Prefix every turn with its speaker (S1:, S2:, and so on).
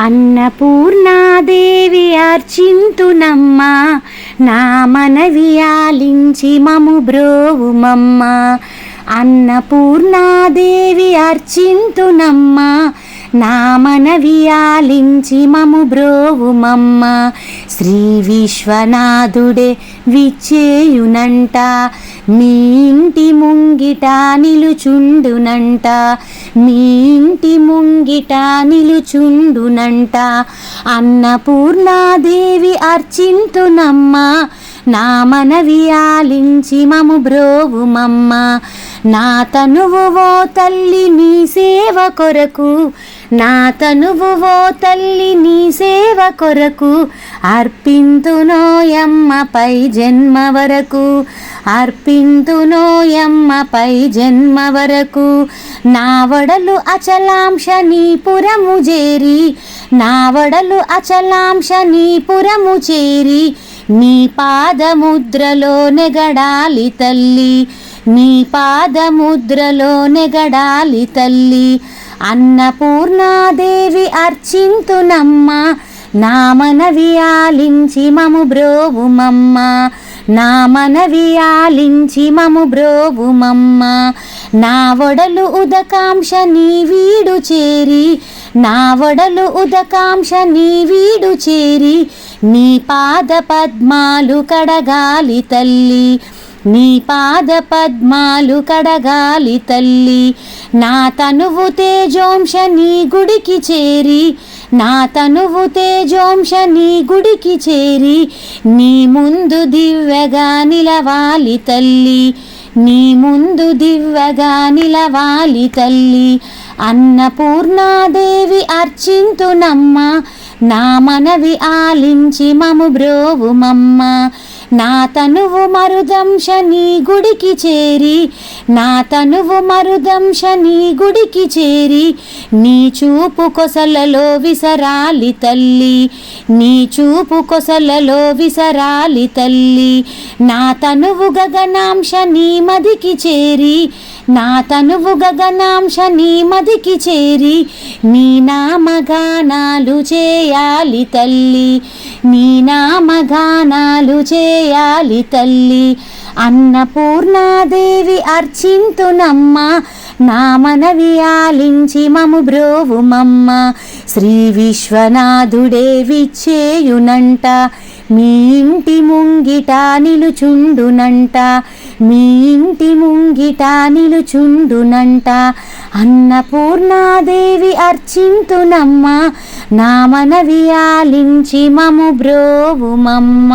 S1: అన్నపూర్ణాదేవి అర్చింతునమ్మ నా మనవి ఆలించి మము బ్రోవుమమ్మ. అన్నపూర్ణాదేవి అర్చింతునమ్మ నా మనవి ఆలించి మము బ్రోవుమమ్మ. శ్రీ విశ్వనాథుడే విచ్చేయునంట మీ ఇంటి ముంగిట నిలుచుండునంట. మీ ఇంటి ముంగిట నిలుచుండునంట. అన్నపూర్ణాదేవి అర్చింతునమ్మ. నా మనవి ఆలించి మము బ్రోవుమమ్మ. నా తనువు ఓ తల్లి నీ సేవ కొరకు నా తనువు తల్లి నీ సేవ కొరకు అర్పింతునోయమ్మ పై జన్మ వరకు. అర్పింతునోయమ్మ పై జన్మ వరకు. నా వడలు అచలాంశ నీ పురము చేరి నా వడలు అచలాంశ నీ పురము చేరి నీ పాదముద్రలో నెగడాలి తల్లి నీ పాదముద్రలో నెగడాలి తల్లి. అన్నపూర్ణాదేవి అర్చింతునమ్మ నా మనవి ఆలించి మము బ్రోవుమమ్మ నా మనవి ఆలించి మము బ్రోవుమమ్మ. నా వడలు ఉదకాంక్ష నీ వీడు చేరి నా వడలు ఉదకాంక్ష నీ వీడు చేరి నీ పాద పద్మాలు కడగాలి తల్లి. నీ పాద పద్మాలు కడగాలి తల్లి. నా తనువు తేజోంశ నీ గుడికి చేరి. నా తనువు తేజోంశ నీ గుడికి చేరి. నీ ముందు దివ్యగా నిలవాలి తల్లి. నీ ముందు దివ్యగా నిలవాలి తల్లి. అన్నపూర్ణాదేవి అర్చింతునమ్మ. నా మనవి ఆలించి మము బ్రోవుమమ్మ. నా తనువు మరుదంశ నీ గుడికి చేరి నా తనువు మరుదంశ నీ గుడికి చేరి నీ చూపు కొసలలో విసరాలి తల్లి నీ చూపు కొసలలో విసరాలి తల్లి నా తనువు గగనాంశ నీ మదికి చేరి నా తనువు గగనాంశ నీ మదికి చేరి నీ నామగానాలు చేయాలి తల్లి. నీ నామగానాలు చేయాలి తల్లి. అన్నపూర్ణాదేవి అర్చింతునమ్మ నా మనవి ఆలించి మము బ్రోవుమమ్మ. శ్రీ విశ్వనాథుడే విచ్చేయునంట. మీ ఇంటి ముంగిట నిలుచుండునంట. మీ ఇంటి ముంగిట నిలుచుండునంట. అన్నపూర్ణాదేవి అర్చింతునమ్మ నా మనవి ఆలించి మము బ్రోవుమమ్మ.